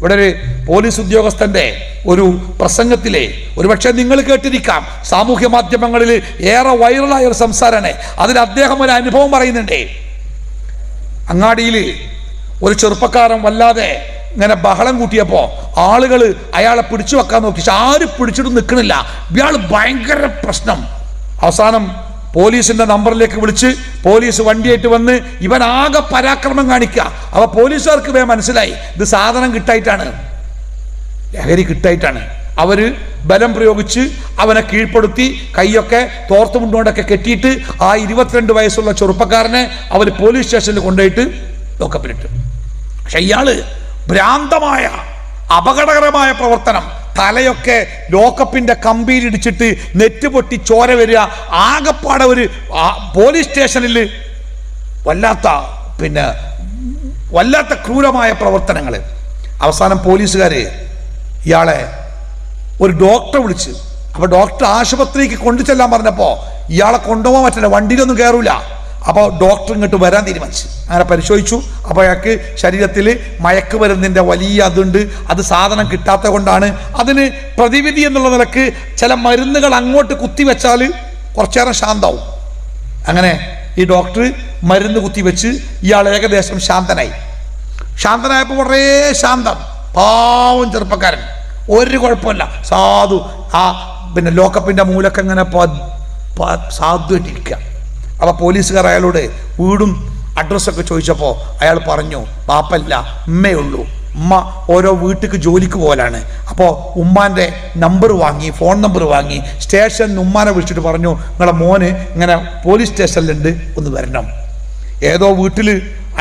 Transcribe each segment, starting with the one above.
ഇവിടെ ഒരു പോലീസ് ഉദ്യോഗസ്ഥന്റെ ഒരു പ്രസംഗത്തിലെ ഒരുപക്ഷെ നിങ്ങൾ കേട്ടിരിക്കാം. സാമൂഹ്യ മാധ്യമങ്ങളിൽ ഏറെ വൈറലായ ഒരു സംസാരമാണ് അതിൽ അദ്ദേഹം ഒരു അനുഭവം പറയുന്നുണ്ട്. അങ്ങാടിയിൽ ഒരു ചെറുപ്പക്കാരൻ വല്ലാതെ ഇങ്ങനെ ബഹളം കൂട്ടിയപ്പോൾ ആളുകൾ അയാളെ പിടിച്ചു വെക്കാൻ നോക്കി. പക്ഷെ ആരും പിടിച്ചിട്ട് നിൽക്കണില്ല. ഇയാൾ ഭയങ്കര പ്രശ്നം. അവസാനം പോലീസിന്റെ നമ്പറിലേക്ക് വിളിച്ച് പോലീസ് വണ്ടിയായിട്ട് വന്ന് ഇവൻ ആകെ പരാക്രമം കാണിക്കുക. അവ പോലീസുകാർക്ക് വേ മനസ്സിലായി. ഇത് സാധനം കിട്ടായിട്ടാണ്. ലഹരി കിട്ടായിട്ടാണ്. അവർ ബലം പ്രയോഗിച്ച് അവനെ കീഴ്പ്പെടുത്തി കൈയൊക്കെ തോർത്തുമുണ്ടോണ്ടൊക്കെ കെട്ടിയിട്ട് ആ ഇരുപത്തിരണ്ട് വയസ്സുള്ള ചെറുപ്പക്കാരനെ അവർ പോലീസ് സ്റ്റേഷനിൽ കൊണ്ടുപോയിട്ട് ലോക്കപ്പിലിട്ടു. പക്ഷെ ഇയാൾ ഭ്രാന്തമായ അപകടകരമായ പ്രവർത്തനം തലയൊക്കെ ലോക്കപ്പിന്റെ കമ്പിയിൽ ഇടിച്ചിട്ട് നെറ്റ് പൊട്ടി ചോര വരിക. ആകപ്പാടെ ഒരു പോലീസ് സ്റ്റേഷനിൽ വല്ലാത്ത പിന്നെ വല്ലാത്ത ക്രൂരമായ പ്രവർത്തനങ്ങൾ അവസാനം പോലീസുകാർ ഇയാളെ ഒരു ഡോക്ടറെ വിളിച്ച് അപ്പോൾ ഡോക്ടർ ആശുപത്രിക്ക് കൊണ്ടു ചെല്ലാൻ പറഞ്ഞപ്പോൾ ഇയാളെ കൊണ്ടുപോകാൻ പറ്റില്ല വണ്ടിയിലൊന്നും കയറൂല അപ്പോൾ ഡോക്ടർ ഇങ്ങോട്ട് വരാൻ തീരുമാനിച്ചു. അങ്ങനെ പരിശോധിച്ചു. അപ്പോൾ അയാൾക്ക് ശരീരത്തിൽ മയക്കുമരുന്നിന്റെ വലിയ അതുണ്ട്. അത് സാധനം കിട്ടാത്ത കൊണ്ടാണ്. അതിന് പ്രതിവിധി എന്നുള്ള നിലയ്ക്ക് ചില മരുന്നുകൾ അങ്ങോട്ട് കുത്തിവെച്ചാൽ കുറച്ചേരം ശാന്താവും. അങ്ങനെ ഈ ഡോക്ടർ മരുന്ന് കുത്തിവെച്ച് ഇയാൾ ഏകദേശം ശാന്തനായി. ശാന്തനായപ്പോൾ കുറേ ശാന്തം. പാവം ചെറുപ്പക്കാരൻ. ഒരു കുഴപ്പമില്ല. സാധു ആ പിന്നെ ലോക്കപ്പിന്റെ മൂലൊക്കെ ഇങ്ങനെ പ- പ- സാധുവായിട്ടിരിക്കുക അപ്പോൾ പോലീസുകാർ അയാളോട് വീടും അഡ്രസ്സൊക്കെ ചോദിച്ചപ്പോൾ അയാൾ പറഞ്ഞു പാപ്പല്ല ഉമ്മയുള്ളൂ. ഉമ്മ ഓരോ വീട്ടിക്ക് ജോലിക്ക് പോലാണ് അപ്പോൾ ഉമ്മാന്റെ നമ്പർ വാങ്ങി ഫോൺ നമ്പർ വാങ്ങി സ്റ്റേഷനിൽ ഉമ്മാനെ വിളിച്ചിട്ട് പറഞ്ഞു നിങ്ങളെ മോന് ഇങ്ങനെ പോലീസ് സ്റ്റേഷനിലുണ്ട് ഒന്ന് വരണം. ഏതോ വീട്ടിൽ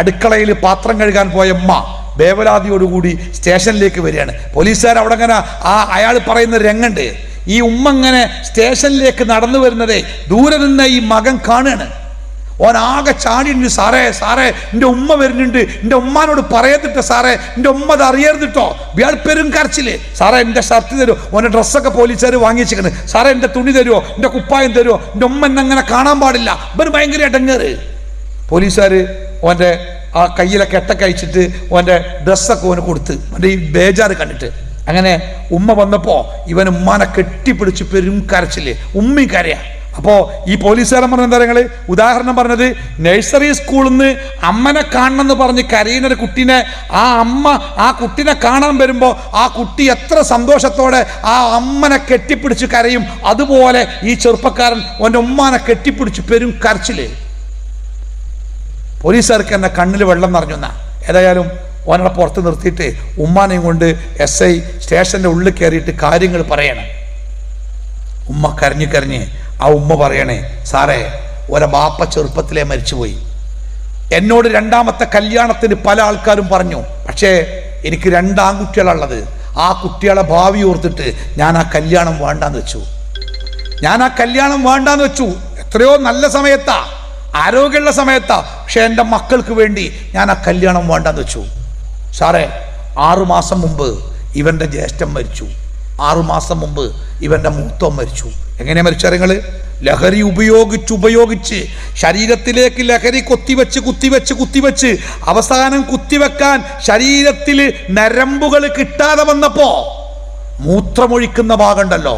അടുക്കളയിൽ പാത്രം കഴുകാൻ പോയ ഉമ്മ വേവലാതിയോടുകൂടി സ്റ്റേഷനിലേക്ക് വരികയാണ്. പോലീസുകാർ അവിടെ അങ്ങനെ ആ അയാൾ പറയുന്ന രംഗണ്ട്. ഈ ഉമ്മ ഇങ്ങനെ സ്റ്റേഷനിലേക്ക് നടന്നു വരുന്നതേ ദൂരെ നിന്ന് ഈ മകൻ കാണുകയാണ് ഓനാകെ ചാടിയുണ്ട് സാറേ സാറേ എന്റെ ഉമ്മ വരുന്നുണ്ട്. എന്റെ ഉമ്മാനോട് പറയത്തിട്ട് സാറേ. എന്റെ ഉമ്മ അത് അറിയരുതിട്ടോ. ഇയാൾ പെരും കരച്ചില്ലേ സാറേ എന്റെ ഷർട്ട് തരുമോ ഓന്റെ ഡ്രസ്സൊക്കെ പോലീസുകാർ വാങ്ങിച്ചിരിക്കണ്. സാറേ എന്റെ തുണി തരുമോ എന്റെ കുപ്പായം തരുമോ എന്റെ ഉമ്മ എന്നെ അങ്ങനെ കാണാൻ പാടില്ല. ഇവർ ഭയങ്കര ഇടങ്ങേറ്. പോലീസുകാർ ഓന്റെ ആ കയ്യിലൊക്കെ എട്ടൊക്കെ അയച്ചിട്ട് ഓന്റെ ഡ്രസ്സൊക്കെ ഓന് കൊടുത്ത്. ഓന്റെ ഈ ബേജാറ് കണ്ടിട്ട്. അങ്ങനെ ഉമ്മ വന്നപ്പോൾ ഇവൻ ഉമ്മാനെ കെട്ടിപ്പിടിച്ച് പെരും കരച്ചില്ലേ ഉമ്മയും കരയാ. അപ്പോൾ ഈ പോലീസുകാരൻ പറഞ്ഞ എന്താ നിങ്ങൾ ഉദാഹരണം പറഞ്ഞത് നഴ്സറി സ്കൂളിൽ നിന്ന് അമ്മനെ കാണണമെന്ന് പറഞ്ഞ് കരയുന്ന ഒരു കുട്ടീനെ ആ അമ്മ ആ കുട്ടീനെ കാണാൻ വരുമ്പോൾ ആ കുട്ടി എത്ര സന്തോഷത്തോടെ ആ അമ്മനെ കെട്ടിപ്പിടിച്ച് കരയും. അതുപോലെ ഈ ചെറുപ്പക്കാരൻ ഓന്റെ ഉമ്മാനെ കെട്ടിപ്പിടിച്ച് പെരും കരച്ചില്ലേ പോലീസുകാർക്ക് എന്നെ കണ്ണിൽ വെള്ളം നിറഞ്ഞു എന്നാ. ഏതായാലും ഓനടെ പുറത്ത് നിർത്തിയിട്ട് ഉമ്മാനെയും കൊണ്ട് എസ് ഐ സ്റ്റേഷന്റെ ഉള്ളിൽ കയറിയിട്ട് കാര്യങ്ങൾ പറയണം. ഉമ്മ കരഞ്ഞു കരഞ്ഞ് ആ ഉമ്മ പറയണേ സാറേ ഒരെ ബാപ്പ ചെറുപ്പത്തിലേ മരിച്ചുപോയി. എന്നോട് രണ്ടാമത്തെ കല്യാണത്തിന് പല ആൾക്കാരും പറഞ്ഞു പക്ഷേ എനിക്ക് രണ്ടാൺകുട്ടികളുള്ളത് ആ കുട്ടികളെ ഭാവി ഓർത്തിട്ട് ഞാൻ ആ കല്യാണം വേണ്ടാന്ന് വെച്ചു. ഞാൻ ആ കല്യാണം വേണ്ടാന്ന് വെച്ചു. എത്രയോ നല്ല സമയത്താ ആരോഗ്യമുള്ള സമയത്താ പക്ഷെ എന്റെ മക്കൾക്ക് വേണ്ടി ഞാൻ ആ കല്യാണം വേണ്ടാന്ന് വെച്ചു. സാറേ ആറുമാസം മുമ്പ് ഇവന്റെ ജ്യേഷ്ഠൻ മരിച്ചു. ആറുമാസം മുമ്പ് ഇവന്റെ മൂത്തം മരിച്ചു. എങ്ങനെ മരിച്ചറിങ്ങൾ ലഹരി ഉപയോഗിച്ച് ഉപയോഗിച്ച് ശരീരത്തിലേക്ക് ലഹരി കുത്തിവെച്ച് കുത്തിവെച്ച് കുത്തിവെച്ച് അവസാനം കുത്തിവെക്കാൻ ശരീരത്തിൽ നരമ്പുകൾ കിട്ടാതെ വന്നപ്പോ മൂത്രമൊഴിക്കുന്ന ഭാഗമുണ്ടല്ലോ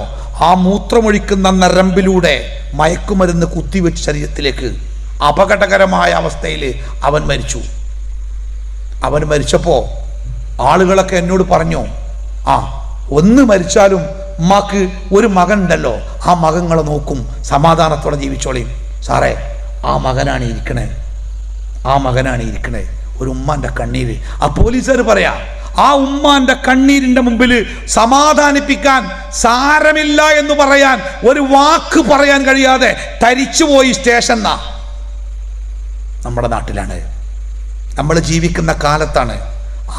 ആ മൂത്രമൊഴിക്കുന്ന നരമ്പിലൂടെ മയക്കുമരുന്ന് കുത്തിവെച്ച് ശരീരത്തിലേക്ക് അപകടകരമായ അവസ്ഥയിൽ അവൻ മരിച്ചു. അവൻ മരിച്ചപ്പോൾ ആളുകളൊക്കെ എന്നോട് പറഞ്ഞു ആ ഒന്ന് മരിച്ചാലും ഉമ്മാക്ക് ഒരു മകൻ ഉണ്ടല്ലോ ആ മകങ്ങളെ നോക്കും സമാധാനത്തോടെ ജീവിച്ചോളിയും സാറേ ആ മകനാണ് ഇരിക്കണേ. ആ മകനാണ് ഇരിക്കണേ. ഒരു ഉമ്മാന്റെ കണ്ണീര്. ആ പോലീസുകാർ പറയാ ആ ഉമ്മാന്റെ കണ്ണീരിന്റെ മുമ്പിൽ സമാധാനിപ്പിക്കാൻ സാരമില്ല എന്ന് പറയാൻ ഒരു വാക്ക് പറയാൻ കഴിയാതെ തരിച്ചുപോയി സ്റ്റേഷൻ നമ്മുടെ നാട്ടിലാണ്. നമ്മൾ ജീവിക്കുന്ന കാലത്താണ്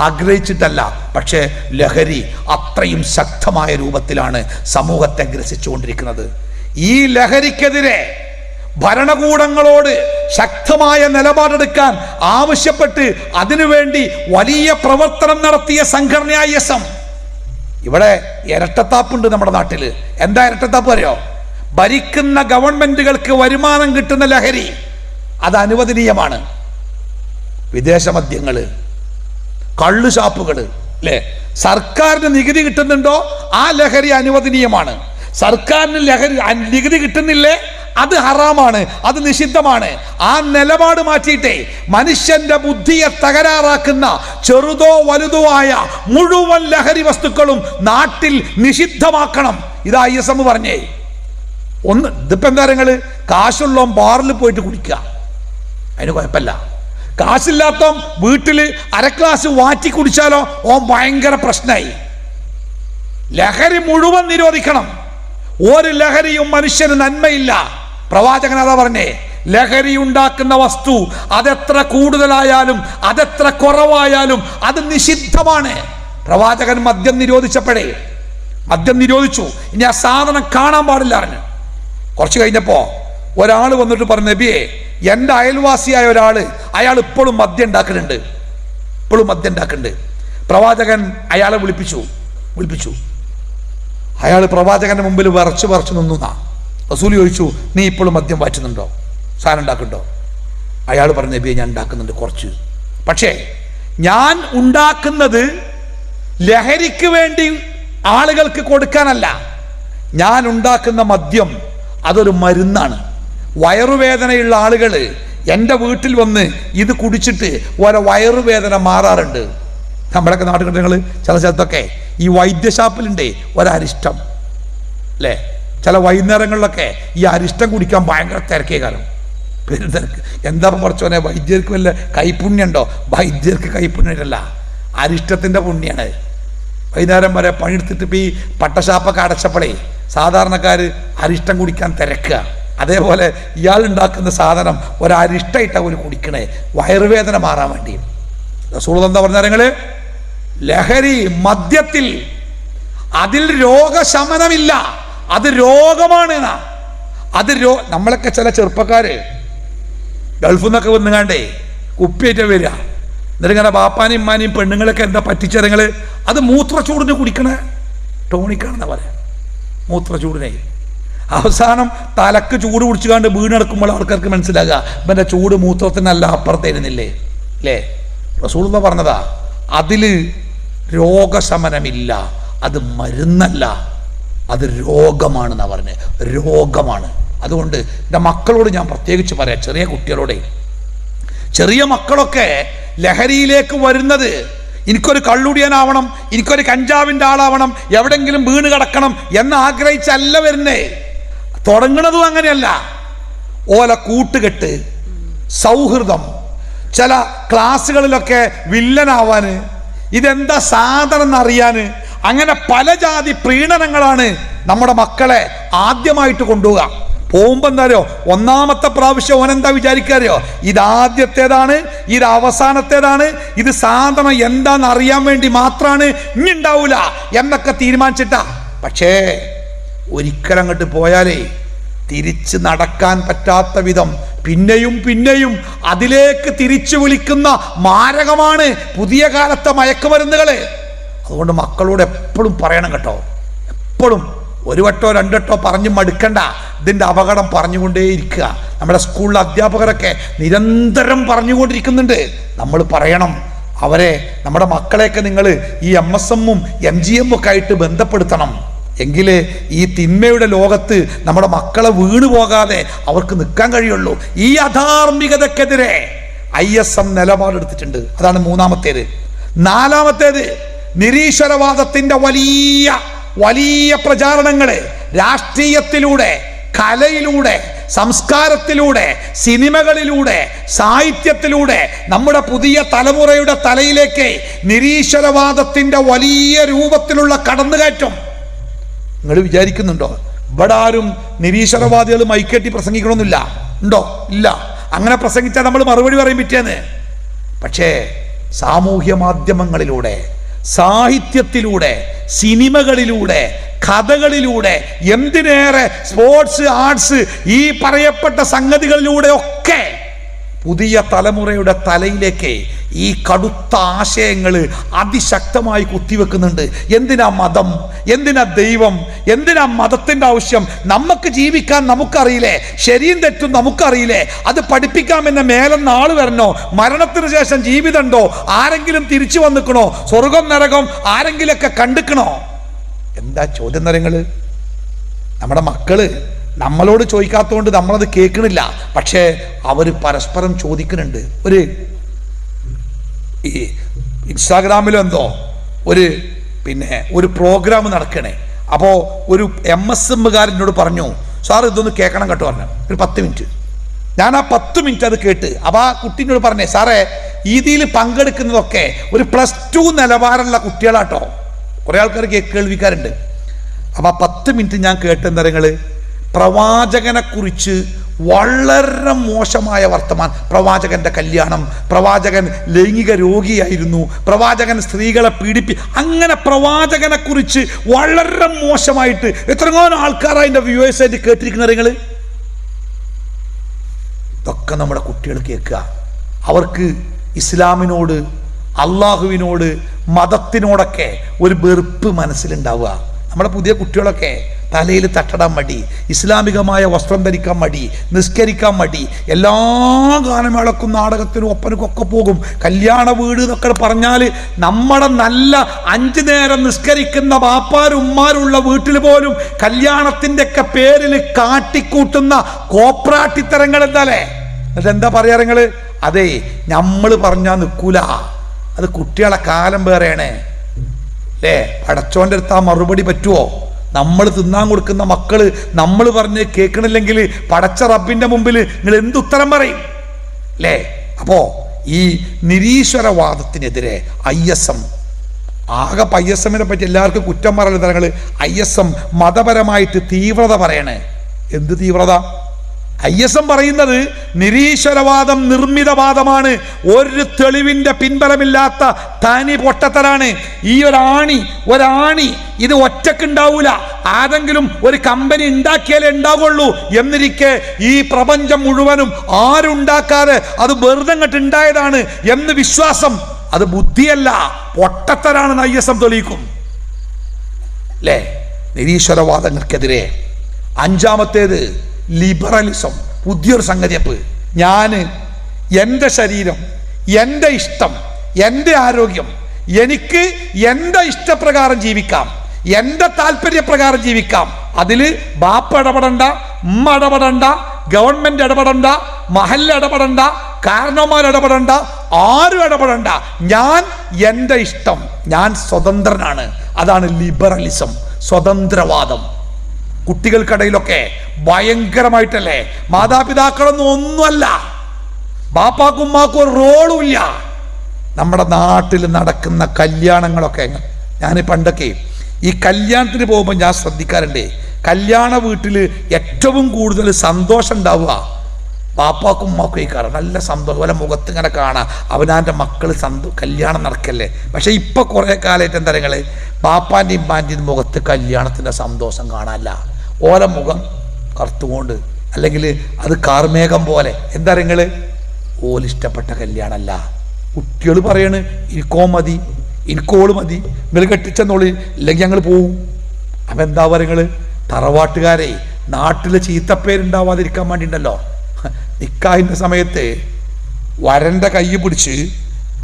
ആഗ്രഹിച്ചിട്ടല്ല പക്ഷേ ലഹരി അത്രയും ശക്തമായ രൂപത്തിലാണ് സമൂഹത്തെ ഗ്രസിച്ചുകൊണ്ടിരിക്കുന്നത്. ഈ ലഹരിക്കെതിരെ ഭരണകൂടങ്ങളോട് ശക്തമായ നിലപാടെടുക്കാൻ ആവശ്യപ്പെട്ട് അതിനുവേണ്ടി വലിയ പ്രവർത്തനം നടത്തിയ സംഘടനയായ എസ് എം ഇവിടെ ഇരട്ടത്താപ്പുണ്ട് നമ്മുടെ നാട്ടിൽ. എന്താ ഇരട്ടത്താപ്പ് അറിയോ? ഭരിക്കുന്ന ഗവൺമെന്റുകൾക്ക് വരുമാനം കിട്ടുന്ന ലഹരി. അത് അനുവദനീയമാണ്. വിദേശ മദ്യങ്ങൾ കള്ളു ഷാപ്പുകൾ അല്ലേ സർക്കാരിന് നികുതി കിട്ടുന്നുണ്ടോ? ആ ലഹരി അനുവദനീയമാണ്. സർക്കാരിന് ലഹരി നികുതി കിട്ടുന്നില്ലേ? അത് ഹറാമാണ് അത് നിഷിദ്ധമാണ്. ആ നിലപാട് മാറ്റിയിട്ടേ മനുഷ്യന്റെ ബുദ്ധിയെ തകരാറാക്കുന്ന ചെറുതോ വലുതോ ആയ മുഴുവൻ ലഹരി വസ്തുക്കളും നാട്ടിൽ നിഷിദ്ധമാക്കണം. ഇത് ഐ എസ് എം പറഞ്ഞേ. ഒന്ന് ഇതിപ്പോ എന്താ കാശുള്ള ബാറിൽ പോയിട്ട് കുടിക്കുക. അതിന് കുഴപ്പമില്ല. കാശില്ലാത്ത വീട്ടിൽ അര ഗ്ലാസ് വാറ്റി കുടിച്ചാലോ? ഓൻ ഭയങ്കര പ്രശ്നമായി ലഹരി മുഴുവൻ നിരോധിക്കണം. ഒരു ലഹരിയും മനുഷ്യന് നന്മയില്ല. പ്രവാചകൻ അതാ പറഞ്ഞേ ലഹരി ഉണ്ടാക്കുന്ന വസ്തു അതെത്ര കൂടുതലായാലും അതെത്ര കുറവായാലും അത് നിഷിദ്ധമാണ്. പ്രവാചകൻ മദ്യം നിരോധിച്ചപ്പോഴേ മദ്യം നിരോധിച്ചു. ഇനി ആ സാധനം കാണാൻ പാടില്ല അറിഞ്ഞു കുറച്ച് കഴിഞ്ഞപ്പോൾ ഒരാൾ വന്നിട്ട് പറഞ്ഞു നബിയെ എന്റെ അയൽവാസിയായ ഒരാൾ അയാൾ ഇപ്പോഴും മദ്യം ഉണ്ടാക്കുന്നുണ്ട്. ഇപ്പോഴും മദ്യം ഉണ്ടാക്കുന്നുണ്ട്. പ്രവാചകൻ അയാളെ വിളിപ്പിച്ചു. വിളിപ്പിച്ചു. അയാൾ പ്രവാചകന്റെ മുമ്പിൽ വിറച്ച് വിറച്ച് നിന്നു നാ റസൂൽ ചോദിച്ചു നീ ഇപ്പോഴും മദ്യം വാറ്റുന്നുണ്ടോ? സാധനം ഉണ്ടാക്കുന്നുണ്ടോ? അയാൾ പറഞ്ഞു നബിയെ ഞാൻ ഉണ്ടാക്കുന്നുണ്ട് കുറച്ച്. പക്ഷേ ഞാൻ ഉണ്ടാക്കുന്നത് ലഹരിക്ക് വേണ്ടി ആളുകൾക്ക് കൊടുക്കാനല്ല. ഞാൻ ഉണ്ടാക്കുന്ന മദ്യം അതൊരു മരുന്നാണ്. വയറുവേദനയുള്ള ആളുകൾ എന്റെ വീട്ടിൽ വന്ന് ഇത് കുടിച്ചിട്ട് ഓരോ വയറുവേദന മാറാറുണ്ട്. നമ്മളൊക്കെ നാട്ടുകൾ ചില സ്ഥലത്തൊക്കെ ഈ വൈദ്യശാപ്പിലുണ്ടേ ഒരരിഷ്ടം. അല്ലേ? ചില വൈകുന്നേരങ്ങളിലൊക്കെ ഈ അരിഷ്ടം കുടിക്കാൻ ഭയങ്കര തിരക്കേ കാലം പെരുതിരക്ക് എന്താ പറച്ചോനെ വൈദ്യർക്ക് വല്ല കൈപുണ്യുണ്ടോ വൈദ്യർക്ക് കൈപുണ്യല്ല അരിഷ്ടത്തിന്റെ പുണ്യാണ്. വൈകുന്നേരം വരെ പണിയെടുത്തിട്ട് ഇപ്പോൾ ഈ പട്ടശാപ്പൊക്കെ അടച്ചപ്പോഴേ സാധാരണക്കാർ അരിഷ്ടം കുടിക്കാൻ തിരക്കുക. അതേപോലെ ഇയാൾ ഉണ്ടാക്കുന്ന സാധനം ഒരാരിഷ്ടമായിട്ട് അവർ കുടിക്കണേ. വയറുവേദന മാറാൻ വേണ്ടി. റസൂൾ എന്താ പറഞ്ഞ നിങ്ങൾ ലഹരി മദ്യത്തിൽ അതിൽ രോഗശമനമില്ല. അത് രോഗമാണ് അത് രോ നമ്മളൊക്കെ ചില ചെറുപ്പക്കാര് ഗൾഫിൽ നിന്നൊക്കെ വന്നുകാണ്ടേ കുപ്പിയേറ്റ വരിക. എന്നിട്ട് ഇങ്ങനെ ബാപ്പാനെയും ഇമ്മാനെയും പെണ്ണുങ്ങളൊക്കെ എന്താ പറ്റിച്ചരങ്ങൾ അത് മൂത്രച്ചൂടിന് കുടിക്കണ. ടോണിക്കാണെന്നാ പറയാം. മൂത്രച്ചൂടിനെ. അവസാനം തലക്ക് ചൂട് പിടിച്ചുകാണ്ട് വീണെടുക്കുമ്പോൾ ആൾക്കാർക്ക് മനസ്സിലാകുക ഇവന്റെ ചൂട് മൂത്രത്തിനല്ല അപ്പുറത്തേരുന്നില്ലേ അല്ലേ റസൂൾ പറഞ്ഞതാ അതിൽ രോഗശമനമില്ല അത് മരുന്നല്ല അത് രോഗമാണെന്നാ പറഞ്ഞത് രോഗമാണ്. അതുകൊണ്ട് എന്റെ മക്കളോട് ഞാൻ പ്രത്യേകിച്ച് പറയാം ചെറിയ കുട്ടികളോടെ. ചെറിയ മക്കളൊക്കെ ലഹരിയിലേക്ക് വരുന്നത് എനിക്കൊരു കള്ളുടിയനാവണം എനിക്കൊരു കഞ്ചാവിന്റെ ആളാവണം എവിടെങ്കിലും വീണ് കിടക്കണം എന്ന് ആഗ്രഹിച്ചല്ല വരുന്നേ. തുടങ്ങണതും അങ്ങനെയല്ല. ഓല കൂട്ടുകെട്ട് സൗഹൃദം ചില ക്ലാസ്സുകളിലൊക്കെ വില്ലനാവാന് ഇതെന്താ സാധനം എന്നറിയാന് അങ്ങനെ പല ജാതി പ്രീണനങ്ങളാണ് നമ്മുടെ മക്കളെ ആദ്യമായിട്ട് കൊണ്ടുപോകാം പോകുമ്പോൾ എന്താ അറിയോ ഒന്നാമത്തെ പ്രാവശ്യം ഓനെന്താ വിചാരിക്കാറിയോ ഇത് ആദ്യത്തേതാണ് ഇത് അവസാനത്തേതാണ് ഇത് സാധനം എന്താന്ന് അറിയാൻ വേണ്ടി മാത്രമാണ് ഇനി ഉണ്ടാവൂല എന്നൊക്കെ തീരുമാനിച്ചിട്ടാ. പക്ഷേ ഒരിക്കൽ അങ്ങോട്ട് പോയാലേ തിരിച്ച് നടക്കാൻ പറ്റാത്ത വിധം പിന്നെയും പിന്നെയും അതിലേക്ക് തിരിച്ചു വിളിക്കുന്ന മാരകമാണ് പുതിയ കാലത്തെ മയക്കുമരുന്നുകൾ അതുകൊണ്ട് മക്കളോട് എപ്പോഴും പറയണം കേട്ടോ. എപ്പോഴും ഒരു വട്ടോ രണ്ടട്ടോ പറഞ്ഞു മടുക്കണ്ട. ഇതിന്റെ അപകടം പറഞ്ഞുകൊണ്ടേയിരിക്കുക നമ്മുടെ സ്കൂളിലെ അധ്യാപകരൊക്കെ നിരന്തരം പറഞ്ഞുകൊണ്ടിരിക്കുന്നുണ്ട്. നമ്മൾ പറയണം. അവരെ നമ്മുടെ മക്കളെയൊക്കെ നിങ്ങൾ ഈ എം എസ് എമ്മും എം ജി എമ്മും ഒക്കെ ആയിട്ട് ബന്ധപ്പെടുത്തണം. എങ്കിലേ ഈ തിന്മയുടെ ലോകത്ത് നമ്മുടെ മക്കളെ വീണു പോകാതെ അവർക്ക് നിൽക്കാൻ കഴിയുള്ളൂ. ഈ അധാർമികതക്കെതിരെ ഐ എസ് എം നിലപാടെടുത്തിട്ടുണ്ട്. അതാണ് മൂന്നാമത്തേത്. നാലാമത്തേത് നിരീശ്വരവാദത്തിന്റെ വലിയ വലിയ പ്രചാരണങ്ങൾ രാഷ്ട്രീയത്തിലൂടെ കലയിലൂടെ സംസ്കാരത്തിലൂടെ സിനിമകളിലൂടെ സാഹിത്യത്തിലൂടെ നമ്മുടെ പുതിയ തലമുറയുടെ തലയിലേക്ക് നിരീശ്വരവാദത്തിന്റെ വലിയ രൂപത്തിലുള്ള കടന്നുകയറ്റം നിങ്ങൾ വിചാരിക്കുന്നുണ്ടോ? ഇവിടെ ആരും നിരീശ്വരവാദികൾ മൈക്കെട്ടി പ്രസംഗിക്കണമെന്നില്ല. ഉണ്ടോ? ഇല്ല. അങ്ങനെ പ്രസംഗിച്ചാൽ നമ്മൾ മറുപടി പറയും പിറ്റേന്ന്. പക്ഷേ സാമൂഹ്യ മാധ്യമങ്ങളിലൂടെ സാഹിത്യത്തിലൂടെ സിനിമകളിലൂടെ കഥകളിലൂടെ എന്തിനേറെ സ്പോർട്സ് ആർട്സ് ഈ പറയപ്പെട്ട സംഗതികളിലൂടെ ഒക്കെ പുതിയ തലമുറയുടെ തലയിലേക്ക് ഈ കടുത്ത ആശയങ്ങൾ അതിശക്തമായി കുത്തിവെക്കുന്നുണ്ട്. എന്തിനാ മതം? എന്തിനാ ദൈവം? എന്തിനാ മതത്തിന്റെ ആവശ്യം? നമുക്ക് ജീവിക്കാൻ നമുക്കറിയില്ലേ? ശരിയും തെറ്റും നമുക്കറിയില്ലേ? അത് പഠിപ്പിക്കാമെന്ന മേലെ നാൾ വരണോ? മരണത്തിന് ശേഷം ജീവിതമുണ്ടോ? ആരെങ്കിലും തിരിച്ചു വന്നിക്കണോ? സ്വർഗം നരകം ആരെങ്കിലൊക്കെ കണ്ടിക്കണോ? എന്താ ചോദ്യം നിറങ്ങൾ നമ്മുടെ മക്കൾ നമ്മളോട് ചോദിക്കാത്തതുകൊണ്ട് നമ്മളത് കേൾക്കണില്ല. പക്ഷേ അവർ പരസ്പരം ചോദിക്കുന്നുണ്ട്. ഒരു ഈ ഇൻസ്റ്റാഗ്രാമിലും എന്തോ ഒരു പിന്നെ ഒരു പ്രോഗ്രാം നടക്കണേ. അപ്പോൾ ഒരു എം എസ് എമ്മുകാരനോട് പറഞ്ഞു സാർ ഇതൊന്ന് കേൾക്കണം കേട്ടോ പറഞ്ഞു. ഒരു പത്ത് മിനിറ്റ്. ഞാൻ ആ പത്ത് മിനിറ്റ് അത് കേട്ട് അപ്പോൾ ആ കുട്ടീനോട് പറഞ്ഞേ സാറേ ഇതിൽ പങ്കെടുക്കുന്നതൊക്കെ ഒരു പ്ലസ് ടു നിലവാരമുള്ള കുട്ടികളാട്ടോ. കുറേ ആൾക്കാർ കേൾവിക്കാരുണ്ട്. അപ്പോൾ ആ പത്ത് മിനിറ്റ് ഞാൻ കേട്ടെന്താ നിങ്ങൾ പ്രവാചകനെ കുറിച്ച് വളരെ മോശമായ വർത്തമാനം പ്രവാചകന്റെ കല്യാണം പ്രവാചകൻ ലൈംഗിക രോഗിയായിരുന്നു പ്രവാചകൻ സ്ത്രീകളെ പീഡിപ്പി അങ്ങനെ പ്രവാചകനെ കുറിച്ച് വളരെ മോശമായിട്ട് എത്രയോ ആൾക്കാരാണ് അതിന്റെ വ്യൂവേഴ്സ് ആയിട്ട് കേട്ടിരിക്കുന്ന നിങ്ങൾ ഇതൊക്കെ നമ്മുടെ കുട്ടികൾ കേൾക്കുക. അവർക്ക് ഇസ്ലാമിനോട് അള്ളാഹുവിനോട് മതത്തിനോടൊക്കെ ഒരു വെറുപ്പ് മനസ്സിലുണ്ടാവുക. നമ്മുടെ പുതിയ കുട്ടികളൊക്കെ തലയിൽ തട്ടടാൻ മടി ഇസ്ലാമികമായ വസ്ത്രം ധരിക്കാൻ മടി നിസ്കരിക്കാൻ മടി എല്ലാ ഗാനമേളക്കും നാടകത്തിനും ഒപ്പനക്കും ഒക്കെ പോകും. കല്യാണ വീട് എന്നൊക്കെ പറഞ്ഞാൽ നമ്മുടെ നല്ല അഞ്ചു നേരം നിസ്കരിക്കുന്ന ബാപ്പാരും ഉമ്മാരുള്ള വീട്ടിൽ പോലും കല്യാണത്തിന്റെ ഒക്കെ പേരിൽ കാട്ടിക്കൂട്ടുന്ന കോപ്രാട്ടിത്തരങ്ങൾ എന്താലേ? എന്നിട്ട് എന്താ പറയാ നിങ്ങൾ അതെ നമ്മൾ പറഞ്ഞാൽ നിൽക്കൂല അത് കുട്ടികളെ കാലം വേറെയാണ്. അല്ലേ പടച്ചോന്റെ അടുത്ത് ആ മറുപടി പറ്റുമോ നമ്മൾ തിന്നാൻ കൊടുക്കുന്ന മക്കൾ നമ്മൾ പറഞ്ഞ് കേൾക്കണില്ലെങ്കിൽ പടച്ച റബ്ബിന്റെ മുമ്പിൽ നിങ്ങൾ എന്ത് ഉത്തരം പറയും? അല്ലേ അപ്പോ ഈ നിരീശ്വരവാദത്തിനെതിരെ ഐ എസ് എം ആകെ ഐ എസ് എമ്മിനെ പറ്റി എല്ലാവർക്കും കുറ്റം പറയുന്ന തരങ്ങൾ ഐ എസ് എം മതപരമായിട്ട് തീവ്രത പറയണേ. എന്ത് തീവ്രത? ഐ എസ് എം പറയുന്നത് നിരീശ്വരവാദം നിർമ്മിതവാദമാണ്. ഒരു തെളിവിന്റെ പിൻബലമില്ലാത്ത തനി പൊട്ടത്തരാണ്. ഈ ഒരാണി ഒരാണി ഇത് ഒറ്റയ്ക്ക് ഉണ്ടാവൂല ആരെങ്കിലും ഒരു കമ്പനി ഉണ്ടാക്കിയാലേ ഉണ്ടാവുള്ളൂ എന്നിരിക്കെ ഈ പ്രപഞ്ചം മുഴുവനും ആരുണ്ടാക്കാതെ അത് വെറുതെ അങ്ങോട്ട് ഉണ്ടായതാണ് എന്ന് വിശ്വാസം. അത് ബുദ്ധിയല്ല. പൊട്ടത്തരാണെന്ന് ഐ എസ് എം തെളിയിക്കും. അല്ലേ നിരീശ്വരവാദങ്ങൾക്കെതിരെ. അഞ്ചാമത്തേത് ലിബറലിസം. പുതിയൊരു സംഗതിയപ്പ് ഞാൻ എന്റെ ശരീരം എന്റെ ഇഷ്ടം എന്റെ ആരോഗ്യം എനിക്ക് എന്റെ ഇഷ്ടപ്രകാരം ജീവിക്കാം എന്റെ താല്പര്യപ്രകാരം ജീവിക്കാം. അതിൽ ബാപ്പ ഇടപെടണ്ട ഉമ്മ ഇടപെടണ്ട ഗവൺമെന്റ് ഇടപെടണ്ട മഹല്ല ഇടപെടണ്ട കാരണവന്മാർ ഇടപെടണ്ട ആരും ഇടപെടണ്ട. ഞാൻ എന്റെ ഇഷ്ടം ഞാൻ സ്വതന്ത്രനാണ്. അതാണ് ലിബറലിസം സ്വതന്ത്രവാദം. കുട്ടികൾക്കിടയിലൊക്കെ ഭയങ്കരമായിട്ടല്ലേ? മാതാപിതാക്കളൊന്നും ഒന്നുമല്ല. ബാപ്പാക്കുമ്മാക്കും ഒരു റോളും ഇല്ല. നമ്മുടെ നാട്ടിൽ നടക്കുന്ന കല്യാണങ്ങളൊക്കെ ഞാൻ പണ്ടൊക്കെ ഈ കല്യാണത്തിന് പോകുമ്പോൾ ഞാൻ ശ്രദ്ധിക്കാറുണ്ടേ. കല്യാണ വീട്ടിൽ ഏറ്റവും കൂടുതൽ സന്തോഷം ഉണ്ടാവുക പാപ്പാക്കും ഉമ്മാക്കും കാരണം. നല്ല സന്തോഷം. പോലെ മുഖത്ത് ഇങ്ങനെ കാണാം. അവനാന്റെ മക്കൾ സന്തോ കല്യാണം നടക്കല്ലേ? പക്ഷേ ഇപ്പം കുറേ കാലമായിട്ട് എന്താ നിങ്ങൾ പാപ്പാന്റെയും ഇമ്മാന്റെയും മുഖത്ത് കല്യാണത്തിന്റെ സന്തോഷം കാണാനല്ല. ഓല മുഖം കറുത്തുകൊണ്ട് അല്ലെങ്കിൽ അത് കാർമേഘം പോലെ. എന്താ നിങ്ങൾ ഓലിഷ്ടപ്പെട്ട കല്യാണമല്ല കുട്ടികൾ പറയണ് എനിക്കോ മതി എനിക്കോൾ മതി നിങ്ങൾ കെട്ടിച്ചെന്നോളി ഇല്ലെങ്കിൽ ഞങ്ങൾ പോവും. അപ്പം എന്താ പറയുക തറവാട്ടുകാരെ നാട്ടിൽ ചീത്തപ്പേരുണ്ടാവാതിരിക്കാൻ വേണ്ടിണ്ടല്ലോ. നിക്കാഹിന്റെ സമയത്ത് വരന്റെ കൈ പിടിച്ച്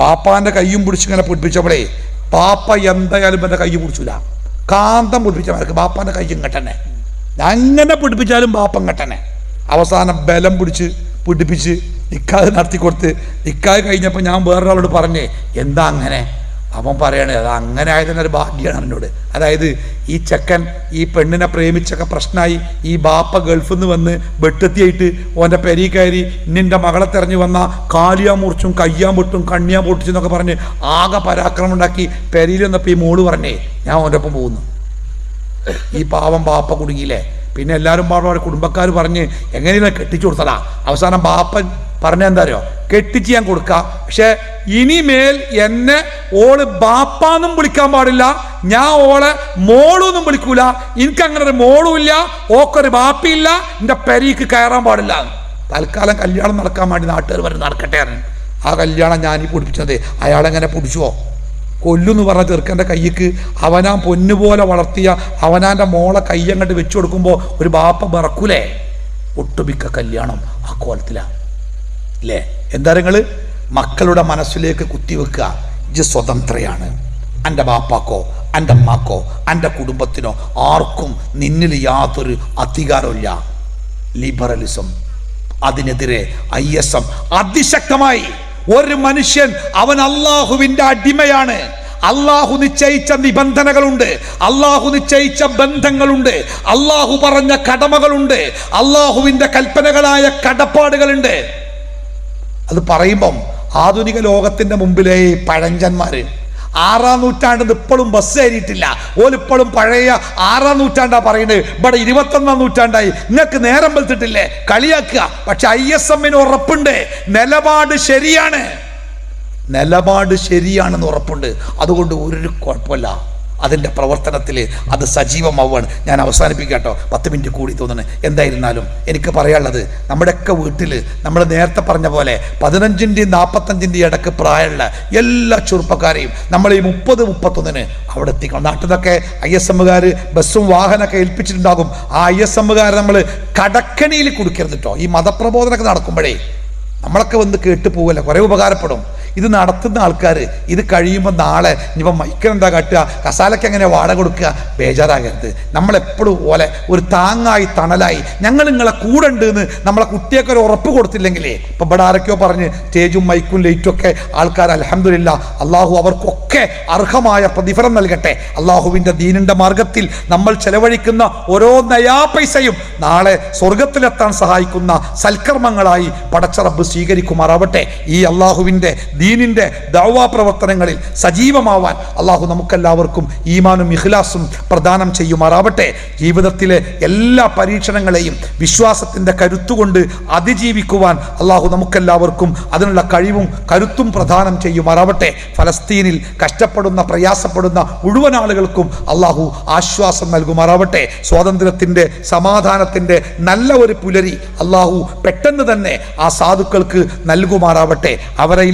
പാപ്പാന്റെ കൈയും പിടിച്ച് ഇങ്ങനെ പിടിപ്പിച്ചപ്പോഴേ പാപ്പ എന്തായാലും എന്റെ കൈ പിടിച്ചില്ല കാന്തം പിടിപ്പിച്ചവർക്ക് പാപ്പാന്റെ കൈ ഇങ്ങട്ടന്നെ. അങ്ങനെ പിടിപ്പിച്ചാലും പാപ്പം കെട്ടനെ അവസാനം ബലം പിടിച്ച് പിടിപ്പിച്ച് നിക്കാഹ് നടത്തി കൊടുത്ത് നിക്കാഹ് കഴിഞ്ഞപ്പോൾ ഞാൻ വേറൊരാളോട് പറഞ്ഞേ എന്താ അങ്ങനെ? അവൻ പറയണേ അത് അങ്ങനെ ആയതിന് ഒരു ഭാഗ്യമാണ് എന്നോട്. അതായത് ഈ ചെക്കൻ ഈ പെണ്ണിനെ പ്രേമിച്ചൊക്കെ പ്രശ്നമായി ഈ ബാപ്പ ഗൾഫിൽ നിന്ന് വന്ന് വെട്ടെത്തിയായിട്ട് ഓന്റെ പെരി കയറി നിന്റെ മകളെ തെരഞ്ഞു വന്ന കാലിയാ മുറിച്ചും കയ്യാൻ പൊട്ടും കണ്ണിയാ പൊട്ടിച്ചെന്നൊക്കെ പറഞ്ഞ് ആകെ പരാക്രമം ഉണ്ടാക്കി പെരിയിൽ വന്നപ്പോൾ ഈ മോൾ പറഞ്ഞേ ഞാൻ ഓന്റെ ഒപ്പം പോകുന്നു. ഈ പാവം ബാപ്പ കുടുങ്ങിയില്ലേ? പിന്നെ എല്ലാവരും പാടും കുടുംബക്കാർ പറഞ്ഞ് എങ്ങനെയാണ് കെട്ടിച്ചു കൊടുത്തടാ അവസാനം ബാപ്പൻ പറഞ്ഞ എന്താ അറിയോ കെട്ടിച്ച് ഞാൻ കൊടുക്കാം. പക്ഷെ ഇനിമേൽ എന്നെ ഓൾ ബാപ്പാന്നും വിളിക്കാൻ പാടില്ല. ഞാൻ ഓളെ മോളൊന്നും വിളിക്കൂല. എനിക്ക് അങ്ങനെ ഒരു മോളും ഇല്ല. ഓക്കൊരു ബാപ്പിയില്ല എന്റെ പെരീക്ക് കയറാൻ പാടില്ല. തൽക്കാലം കല്യാണം നടക്കാൻ വേണ്ടി നാട്ടുകാർ വരും നടക്കട്ടെ. ആ കല്യാണം ഈ പൊടിപ്പിച്ചത്. അയാളെങ്ങനെ പൊടിച്ചുവോ? കൊല്ലുന്ന് പറഞ്ഞ ചെറുക്കന്റെ കയ്യിക്ക് അവനാൻ പൊന്നുപോലെ വളർത്തിയ അവനാന്റെ മോളെ കയ്യങ്ങോട്ട് വെച്ചു കൊടുക്കുമ്പോൾ ഒരു ബാപ്പ മറക്കൂലേ? ഒട്ടുമിക്ക കല്യാണം ആ കോലത്തിലാണ് അല്ലേ എന്താ നിങ്ങൾ മക്കളുടെ മനസ്സിലേക്ക് കുത്തിവെക്കുക ഇജ് സ്വതന്ത്രയാണ്. എന്റെ ബാപ്പാക്കോ എന്റെ അമ്മാക്കോ എന്റെ കുടുംബത്തിനോ ആർക്കും നിന്നിൽ യാതൊരു അധികാരമില്ല ലിബറലിസം അതിനെതിരെ ഐ എസ് എം അതിശക്തമായി ഒരു മനുഷ്യൻ അവൻ അള്ളാഹുവിന്റെ അടിമയാണ്. അള്ളാഹു നിശ്ചയിച്ച നിബന്ധനകളുണ്ട്. അള്ളാഹു നിശ്ചയിച്ച ബന്ധങ്ങളുണ്ട്. അള്ളാഹു പറഞ്ഞ കടമകളുണ്ട്. അള്ളാഹുവിന്റെ കൽപ്പനകളായ കടപ്പാടുകളുണ്ട്. അത് പറയുമ്പം ആധുനിക ലോകത്തിന്റെ മുമ്പിലെ പഴഞ്ചന്മാര് ആറാം നൂറ്റാണ്ടിൽ ഇപ്പോഴും ബസ് കയറിയിട്ടില്ല. ഓലിപ്പോഴും പഴയ ആറാം നൂറ്റാണ്ടാ പറയുന്നത്. ഇവിടെ ഇരുപത്തൊന്നാം നൂറ്റാണ്ടായി. നിങ്ങൾക്ക് നേരം വെളുത്തിട്ടില്ലേ? കളിയാക്കുക. പക്ഷെ ഐ എസ് എമ്മിന് ഉറപ്പുണ്ട്. നിലപാട് ശരിയാണ്. നിലപാട് ശരിയാണെന്ന് ഉറപ്പുണ്ട്. അതുകൊണ്ട് ഒരു കുഴപ്പമില്ല. അതിന്റെ പ്രവർത്തനത്തിൽ അത് സജീവമാവുകയാണ്. ഞാൻ അവസാനിപ്പിക്കാട്ടോ പത്ത് മിനിറ്റ് കൂടി തോന്നുന്നു. എന്തായിരുന്നാലും എനിക്ക് പറയാനുള്ളത് നമ്മുടെയൊക്കെ വീട്ടിൽ നമ്മൾ നേരത്തെ പറഞ്ഞ പോലെ പതിനഞ്ചിന്റെയും നാൽപ്പത്തഞ്ചിന്റെയും ഇടയ്ക്ക് പ്രായമുള്ള എല്ലാ ചെറുപ്പക്കാരെയും നമ്മൾ ഈ മുപ്പത് മുപ്പത്തൊന്നിന് അവിടെ എത്തിക്കണം. നാട്ടിൽ നിന്നൊക്കെ ഐ എസ് എമ്മുകാർ ബസ്സും വാഹനമൊക്കെ ഏൽപ്പിച്ചിട്ടുണ്ടാകും. ആ ഐ എസ് നമ്മൾ കടക്കണിയിൽ കൊടുക്കരുത് കേട്ടോ. ഈ മതപ്രബോധനമൊക്കെ നടക്കുമ്പോഴേ നമ്മളൊക്കെ വന്ന് കേട്ടു പോവല്ല? കുറേ ഉപകാരപ്പെടും. ഇത് നടത്തുന്ന ആൾക്കാർ ഇത് കഴിയുമ്പോൾ നാളെ ഇനിയിപ്പോൾ മൈക്കെന്താ കാട്ടുക? കസാലയ്ക്ക് എങ്ങനെ വാട കൊടുക്കുക? ബേജാറാകരുത്. നമ്മളെപ്പോഴും പോലെ ഒരു താങ്ങായി തണലായി ഞങ്ങൾ നിങ്ങളെ കൂടെ ഉണ്ട് എന്ന് നമ്മളെ കുട്ടിയൊക്കെ ഒരു ഉറപ്പ് കൊടുത്തില്ലെങ്കിലേ ഇപ്പം ഇവിടെ ആരൊക്കെയോ പറഞ്ഞ് സ്റ്റേജും മൈക്കും ലൈറ്റും ഒക്കെ ആൾക്കാർ അലഹമില്ല അള്ളാഹു അവർക്കൊക്കെ അർഹമായ പ്രതിഫലം നൽകട്ടെ. അള്ളാഹുവിന്റെ ദീനിന്റെ മാർഗത്തിൽ നമ്മൾ ചെലവഴിക്കുന്ന ഓരോ നയാ പൈസയും നാളെ സ്വർഗത്തിലെത്താൻ സഹായിക്കുന്ന സൽക്കർമ്മങ്ങളായി പടച്ചറബ് സ്വീകരിക്കുമാറാവട്ടെ. ഈ അള്ളാഹുവിന്റെ ദീനിന്റെ ദൗവാ പ്രവർത്തനങ്ങളിൽ സജീവമാവാൻ അള്ളാഹു നമുക്കെല്ലാവർക്കും ഈമാനും ഇഖ്ലാസും പ്രദാനം ചെയ്യുമാറാവട്ടെ. ജീവിതത്തിലെ എല്ലാ പരീക്ഷണങ്ങളെയും വിശ്വാസത്തിന്റെ കരുത്തുകൊണ്ട് അതിജീവിക്കുവാൻ അള്ളാഹു നമുക്കെല്ലാവർക്കും അതിനുള്ള കഴിവും കരുത്തും പ്രദാനം ചെയ്യുമാറാവട്ടെ. ഫലസ്തീനിൽ കഷ്ടപ്പെടുന്ന പ്രയാസപ്പെടുന്ന മുഴുവൻ ആളുകൾക്കും അള്ളാഹു ആശ്വാസം നൽകുമാറാവട്ടെ. സ്വാതന്ത്ര്യത്തിന്റെ സമാധാനത്തിന്റെ നല്ല ഒരു പുലരി അള്ളാഹു പെട്ടെന്ന് തന്നെ ആ സാധുക്കൾക്ക് നൽകുമാറാവട്ടെ. അവരെ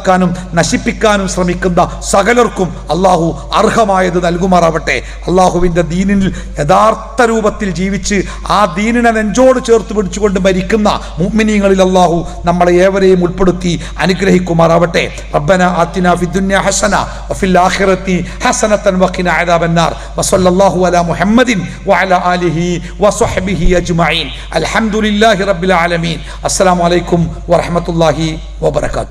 ഇല്ലാതാക്കാനും നശിപ്പിക്കാനും ശ്രമിക്കുന്ന സകലർക്കും അള്ളാഹു അർഹമായത് നൽകുമാറാവട്ടെ. അള്ളാഹുവിന്റെ ദീനിൽ യഥാർത്ഥ രൂപത്തിൽ ജീവിച്ച് ആ ദീനിനെ നെഞ്ചോട് ചേർത്ത് പിടിച്ചുകൊണ്ട് മരിക്കുന്ന മുഅ്മിനീങ്ങളിൽ അള്ളാഹു നമ്മളെ ഏവരെയും ഉൾപ്പെടുത്തി അനുഗ്രഹിക്കുമാറാവട്ടെ. റബ്ബന ആത്തിന ഫിദ്ദുന്യ ഹസന വഫിൽ ആഖിറത്തി ഹസനത്തൻ വഖിന അദാബന്നാർ. വസല്ലല്ലാഹു അലാ മുഹമ്മദിൻ വഅല ആലിഹി വസ്വഹ്ബിഹി അജ്മഈൻ. അൽഹംദുലില്ലാഹി റബ്ബിൽ ആലമീൻ. അസ്സലാമു അലൈക്കും വറഹ്മത്തുള്ളാഹി വബറകാതുഹു.